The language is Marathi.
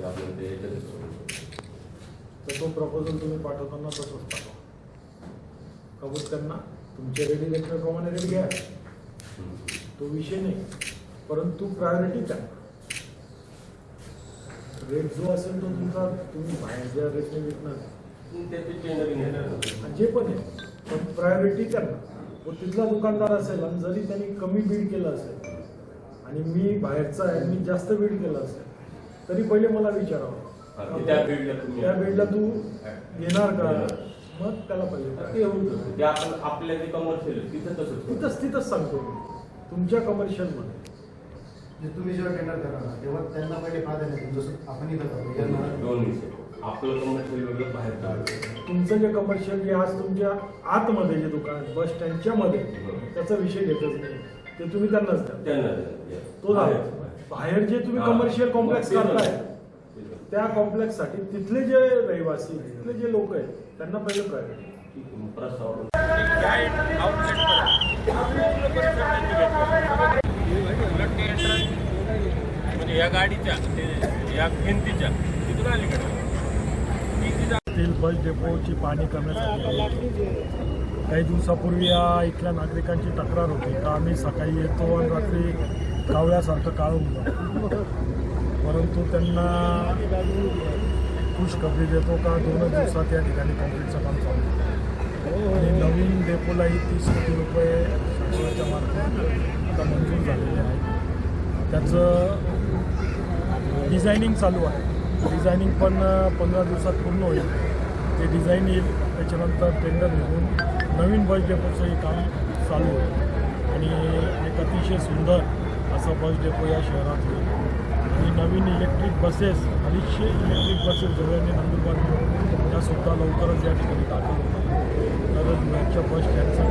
याच्यातच करू. तर तो प्रपोजल तुम्ही पाठवताना तसंच पाठवा कबूल त्यांना तुमच्या रेडी लेटरप्रमाणे रेट घ्या. तो विषय नाही परंतु प्रायोरिटी त्यांना रेट जो असेल तो तुमचा तुम्ही बाहेर ज्या रेटने विकणार जे पण आहे पण प्रायोरिटी त्यांना. व तिथला दुकानदार असेल आणि जरी त्यांनी कमी बीड केलं असेल आणि मी बाहेरचा आहे मी जास्त बीड केलं असेल तरी पहिले मला विचारावं. त्या बीडला तू घेणार का? मग त्याला ते पहिले होऊन जातं. ते आपण आपल्या जे कमर्शियल तिथं करू. तिथंच तिथंच सांगतो मी. तुमच्या कमर्शियलमध्ये जे तुम्ही जेव्हा टेंडर करणार तेव्हा त्यांना पहिले प्राधान्य देऊ. जसं आपण इथं करतो आपलं कमर्शियल वेगळं बाहेरचं वेगळं. तुमचं जे कमर्शियल जे आज तुमच्या आतमध्ये जे दुकान आहे बस स्टँडच्या मध्ये त्याचा विषय घेतच नाही ते तुम्ही त्यांनाच द्या त्यांना द्या. तो झाला बाहेर. बाहेर जे तुम्ही हा. कमर्शियल कॉम्प्लेक्स मग ते करताय झालं. ते झालं. त्या कॉम्प्लेक्ससाठी तिथले जे रहिवासी तिथले जे लोक आहेत त्यांना पहिले प्रायोरिटी ठीक आहे, मग प्रस्ताव म्हणजे या गाडीच्या ते- या भिंतीच्या तिथून अलीकडे बस डेपोची पाणी करण्यासाठी काही दिवसापूर्वी या इथल्या नागरिकांची तक्रार होती. का आम्ही सकाळी येतो आणि रात्री कावळ्यासारखं काळं जातो परंतु त्यांना खुशखबरी देतो का? दोनच दिवसात या ठिकाणी कॉन्क्रीटचं काम चालू आणि नवीन डेपोलाही तीस कोटी रुपये शासनाच्या मार्फत आता मंजूर झालेले आहे त्याचं डिझायनिंग चालू आहे. डिझायनिंग पण पंधरा दिवसात पूर्ण होईल. ते डिझाईन येईल त्याच्यानंतर टेंडर निघून नवीन बस डेपोचंही काम चालू होईल. आणि एक अतिशय सुंदर असं बस डेपो या शहरात होईल. आणि नवीन इलेक्ट्रिक बसेस अडीचशे इलेक्ट्रिक बसेस जवळने नंदुरबार त्यासुद्धा लवकरच या ठिकाणी दाखल होतात. तर धुळ्याच्या बस स्टँडचा